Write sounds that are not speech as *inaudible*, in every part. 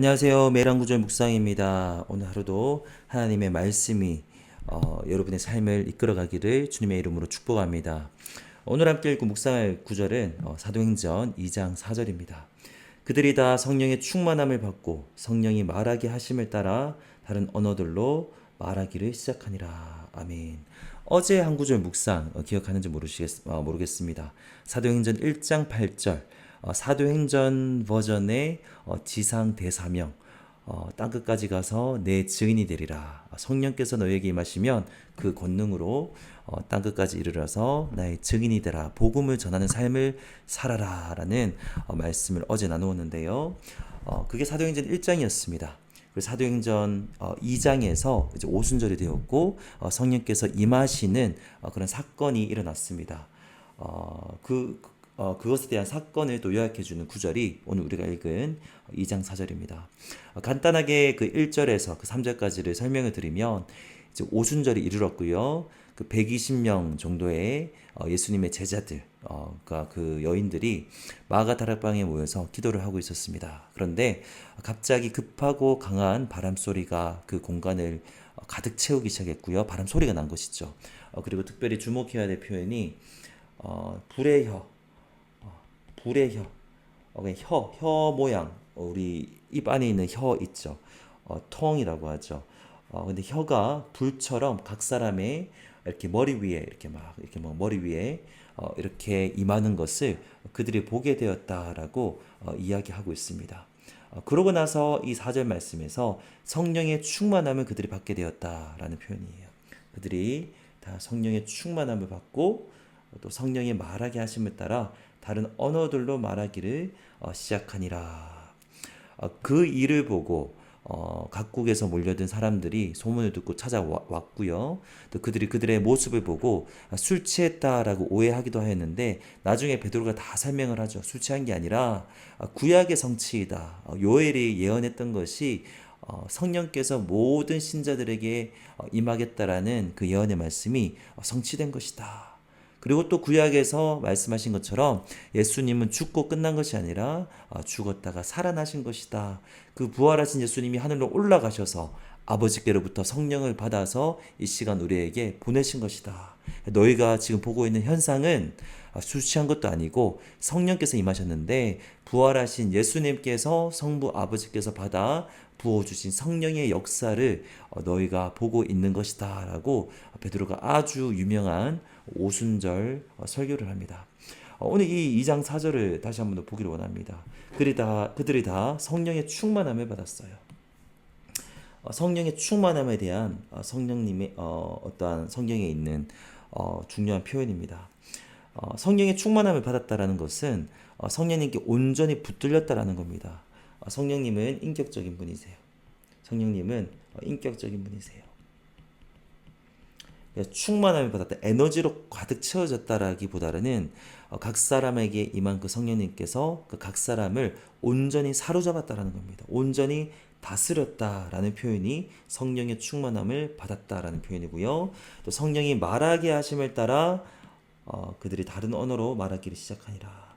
안녕하세요. 매랑구절 묵상입니다. 오늘 하루도 하나님의 말씀이 어, 여러분의 삶을 이끌어가기를 주님의 이름으로 축복합니다. 오늘 함께 읽고 묵상할 구절은 어, 사도행전 2장 4절입니다. 그들이 다 성령의 충만함을 받고 성령이 말하게 하심을 따라 다른 언어들로 말하기를 시작하니라. 아멘. 어제 한 구절 묵상 어, 기억하는지 모르시겠, 어, 모르겠습니다. 사도행전 1장 8절 어, 사도행전 버전의 어, 지상 대사명 어, 땅 끝까지 가서 내 증인이 되리라. 성령께서 너에게 임하시면 그 권능으로 어, 땅 끝까지 이르러서 나의 증인이 되라. 복음을 전하는 삶을 살아라라는 어, 말씀을 어제 나누었는데요. 어, 그게 사도행전 1장이었습니다. 그리고 사도행전 어, 2장에서 이제 오순절이 되었고 어, 성령께서 임하시는 어, 그런 사건이 일어났습니다. 어, 그 어, 그것에 대한 사건을 또 요약해 주는 구절이 오늘 우리가 읽은 2장 4절입니다. 어, 간단하게 그 1절에서 그 3절까지를 설명을 드리면 이제 오순절이 이르렀고요. 그 120명 정도의 어, 예수님의 제자들, 어, 그러니까 그 여인들이 마가 다락방에 모여서 기도를 하고 있었습니다. 그런데 갑자기 급하고 강한 바람 소리가 그 공간을 어, 가득 채우기 시작했고요. 바람 소리가 난 것이죠. 어, 그리고 특별히 주목해야 될 표현이 어, 불의 혀, 불의 혀, 어, 혀, 혀 모양, 어, 우리 입 안에 있는 혀 있죠. 어, 통이라고 하죠. 어, 근데 혀가 불처럼 각 사람의 이렇게 머리 위에 이렇게 막 이렇게 뭐 머리 위에 어, 이렇게 임하는 것을 그들이 보게 되었다라고 어, 이야기하고 있습니다. 어, 그러고 나서 이 4절 말씀에서 성령의 충만함을 그들이 받게 되었다라는 표현이에요. 그들이 다 성령의 충만함을 받고 또 성령이 말하게 하심을 따라 다른 언어들로 말하기를 어, 시작하니라. 어, 그 일을 보고 어, 각국에서 몰려든 사람들이 소문을 듣고 찾아왔고요. 또 그들이 그들의 모습을 보고 아, 술 취했다라고 오해하기도 하였는데 나중에 베드로가 다 설명을 하죠. 술 취한 게 아니라 아, 구약의 성취이다. 어, 요엘이 예언했던 것이 어, 성령께서 모든 신자들에게 어, 임하겠다라는 그 예언의 말씀이 어, 성취된 것이다. 그리고 또 구약에서 말씀하신 것처럼 예수님은 죽고 끝난 것이 아니라 어, 죽었다가 살아나신 것이다. 그 부활하신 예수님이 하늘로 올라가셔서 아버지께로부터 성령을 받아서 이 시간 우리에게 보내신 것이다. 너희가 지금 보고 있는 현상은 취한 것도 아니고 성령께서 임하셨는데 부활하신 예수님께서 성부 아버지께서 받아 부어주신 성령의 역사를 어, 너희가 보고 있는 것이다 라고 베드로가 아주 유명한 오순절 어, 설교를 합니다. 어, 오늘 이 2장 4절을 다시 한번 더 보기를 원합니다. 그들이 다, 그들이 다 성령의 충만함을 받았어요. 어, 성령의 충만함에 대한 어, 성령님의 어, 어떠한 성경에 있는 어, 중요한 표현입니다. 어, 성령의 충만함을 받았다라는 것은 어, 성령님께 온전히 붙들렸다라는 겁니다. 어, 성령님은 인격적인 분이세요. 성령님은 어, 인격적인 분이세요. 충만함을 받았다. 에너지로 가득 채워졌다라기보다는 어, 각 사람에게 임한 그 성령님께서 그 각 사람을 온전히 사로잡았다라는 겁니다. 온전히 다스렸다라는 표현이 성령의 충만함을 받았다라는 표현이고요. 또 성령이 말하게 하심을 따라 어, 그들이 다른 언어로 말하기를 시작하니라.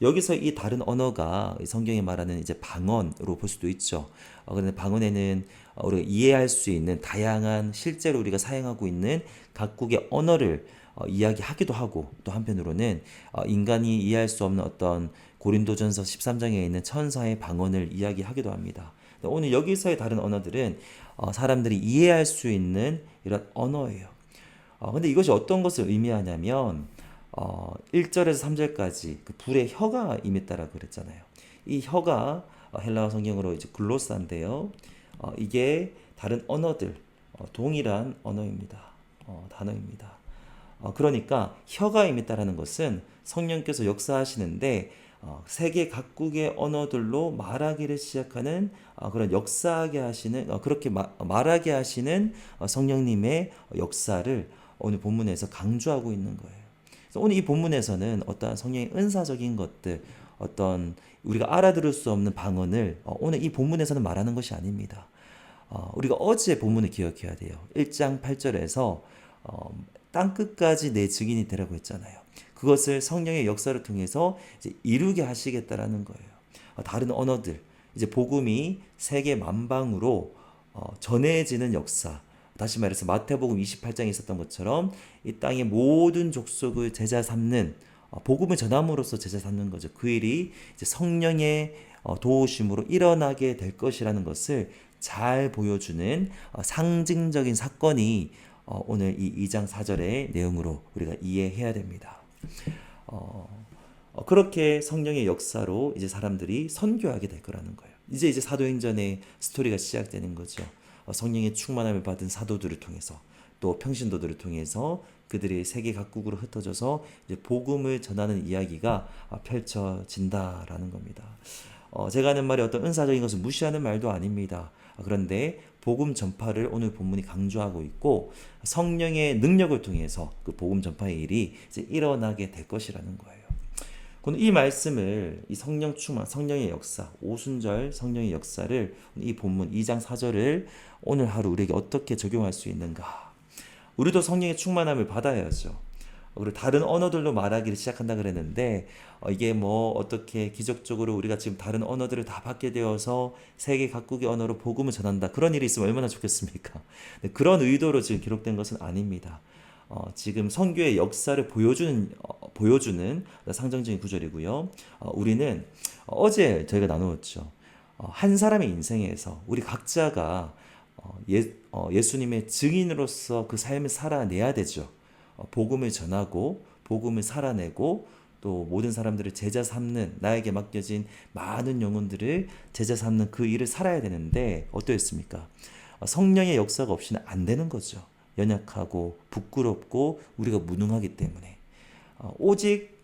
여기서 이 다른 언어가 성경에 말하는 이제 방언으로 볼 수도 있죠. 어, 그런데 방언에는 어, 우리가 이해할 수 있는 다양한 실제로 우리가 사용하고 있는 각국의 언어를 어, 이야기하기도 하고 또 한편으로는 어, 인간이 이해할 수 없는 어떤 고린도전서 13장에 있는 천사의 방언을 이야기하기도 합니다. 오늘 여기서의 다른 언어들은 어, 사람들이 이해할 수 있는 이런 언어예요. 어, 근데 이것이 어떤 것을 의미하냐면 어, 1절에서 3절까지 그 불의 혀가 임했다라고 그랬잖아요. 이 혀가 어, 헬라어 성경으로 이제 글로사인데요. 어, 이게 다른 언어들 어, 동일한 언어입니다. 어, 단어입니다. 어, 그러니까 혀가 임했다라는 것은 성령께서 역사하시는데 어, 세계 각국의 언어들로 말하기를 시작하는 어, 그런 역사하게 하시는 어, 그렇게 마, 말하게 하시는 어, 성령님의 역사를 오늘 본문에서 강조하고 있는 거예요. 오늘 이 본문에서는 어떠한 성령의 은사적인 것들, 어떤 우리가 알아들을 수 없는 방언을 어, 오늘 이 본문에서는 말하는 것이 아닙니다. 어, 우리가 어제 본문을 기억해야 돼요. 1장 8절에서 어, 땅 끝까지 내 증인이 되라고 했잖아요. 그것을 성령의 역사를 통해서 이루게 하시겠다라는 거예요. 어, 다른 언어들, 이제 복음이 세계 만방으로 어, 전해지는 역사. 다시 말해서 마태복음 28장에 있었던 것처럼 이 땅의 모든 족속을 제자 삼는 어, 복음을 전함으로써 제자 삼는 거죠. 그 일이 이제 성령의 어, 도우심으로 일어나게 될 것이라는 것을 잘 보여주는 어, 상징적인 사건이 어, 오늘 이 2장 4절의 내용으로 우리가 이해해야 됩니다. 어, 어, 그렇게 성령의 역사로 이제 사람들이 선교하게 될 거라는 거예요. 이제 이제 사도행전의 스토리가 시작되는 거죠. 어, 성령의 충만함을 받은 사도들을 통해서 또 평신도들을 통해서 그들이 세계 각국으로 흩어져서 이제 복음을 전하는 이야기가 아, 펼쳐진다라는 겁니다. 어, 제가 하는 말이 어떤 은사적인 것을 무시하는 말도 아닙니다. 아, 그런데 복음 전파를 오늘 본문이 강조하고 있고 성령의 능력을 통해서 그 복음 전파의 일이 이제 일어나게 될 것이라는 거예요. 그럼 이 말씀을 이 성령 충만, 성령의 역사, 오순절 성령의 역사를 이 본문 2장 4절을 오늘 하루 우리에게 어떻게 적용할 수 있는가? 우리도 성령의 충만함을 받아야죠. 그리고 다른 언어들로 말하기를 시작한다 그랬는데 어, 이게 뭐 어떻게 기적적으로 우리가 지금 다른 언어들을 다 받게 되어서 세계 각국의 언어로 복음을 전한다 그런 일이 있으면 얼마나 좋겠습니까? 근데 *laughs* 그런 의도로 지금 기록된 것은 아닙니다. 어, 지금 선교의 역사를 보여주는 어, 보여주는 상징적인 구절이고요. 어, 우리는 어제 저희가 나누었죠. 어, 한 사람의 인생에서 우리 각자가 어, 예, 어, 예수님의 증인으로서 그 삶을 살아내야 되죠. 어, 복음을 전하고 복음을 살아내고 또 모든 사람들을 제자 삼는 나에게 맡겨진 많은 영혼들을 제자 삼는 그 일을 살아야 되는데 어떠했습니까? 어, 성령의 역사가 없이는 안 되는 거죠. 연약하고 부끄럽고 우리가 무능하기 때문에 어, 오직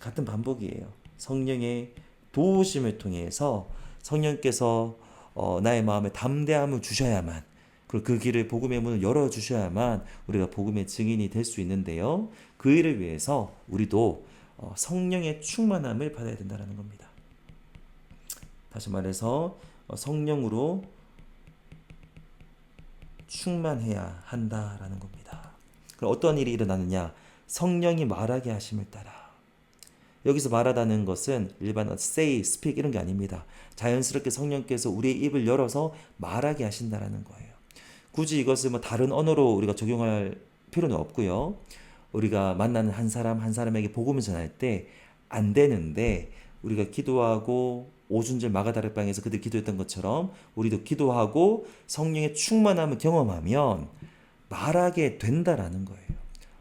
같은 반복이에요. 성령의 도우심을 통해서 성령께서 어, 나의 마음에 담대함을 주셔야만 그리고 그 길을 복음의 문을 열어 주셔야만 우리가 복음의 증인이 될 수 있는데요. 그 일을 위해서 우리도 어, 성령의 충만함을 받아야 된다는 겁니다. 다시 말해서 어, 성령으로 충만해야 한다라는 겁니다. 그럼 어떤 일이 일어나느냐? 성령이 말하게 하심을 따라. 여기서 말하다는 것은 일반 say, speak 이런 게 아닙니다. 자연스럽게 성령께서 우리의 입을 열어서 말하게 하신다라는 거예요. 굳이 이것을 뭐 다른 언어로 우리가 적용할 필요는 없고요. 우리가 만나는 한 사람 한 사람에게 복음을 전할 때 안 되는데 우리가 기도하고 오순절 마가다락 방에서 그들 기도했던 것처럼 우리도 기도하고 성령의 충만함을 경험하면 말하게 된다라는 거예요.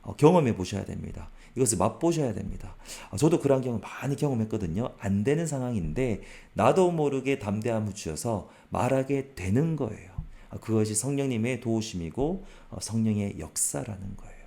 어, 경험해 보셔야 됩니다. 이것을 맛보셔야 됩니다. 아, 저도 그런 경험 많이 경험했거든요. 안 되는 상황인데 나도 모르게 담대함을 주셔서 말하게 되는 거예요. 아, 그것이 성령님의 도우심이고 어, 성령의 역사라는 거예요.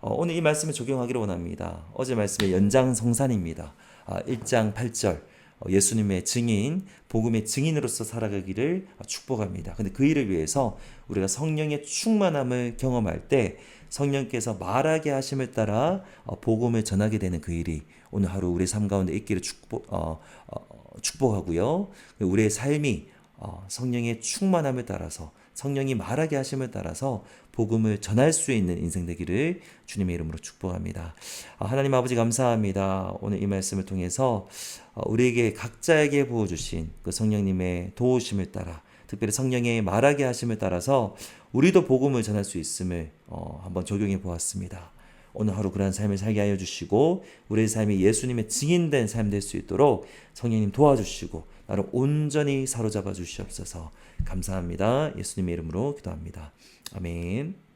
어, 오늘 이 말씀을 적용하기를 원합니다. 어제 말씀의 연장성산입니다. 아, 1장 8절 어, 예수님의 증인, 복음의 증인으로서 살아가기를 축복합니다. 근데 그 일을 위해서 우리가 성령의 충만함을 경험할 때 성령께서 말하게 하심을 따라 어, 복음을 전하게 되는 그 일이 오늘 하루 우리 삶 가운데 있기를 축복, 어, 어, 축복하고요. 우리의 삶이 어, 성령의 충만함을 따라서 성령이 말하게 하심을 따라서 복음을 전할 수 있는 인생 되기를 주님의 이름으로 축복합니다. 아, 하나님 아버지 감사합니다. 오늘 이 말씀을 통해서 어, 우리에게 각자에게 부어주신 그 성령님의 도우심을 따라 특별히 성령의 말하게 하심을 따라서 우리도 복음을 전할 수 있음을 어, 한번 적용해 보았습니다. 오늘 하루 그러한 삶을 살게 하여 주시고 우리의 삶이 예수님의 증인된 삶 될 수 있도록 성령님 도와주시고 나를 온전히 사로잡아 주시옵소서 감사합니다. 예수님의 이름으로 기도합니다. 아멘.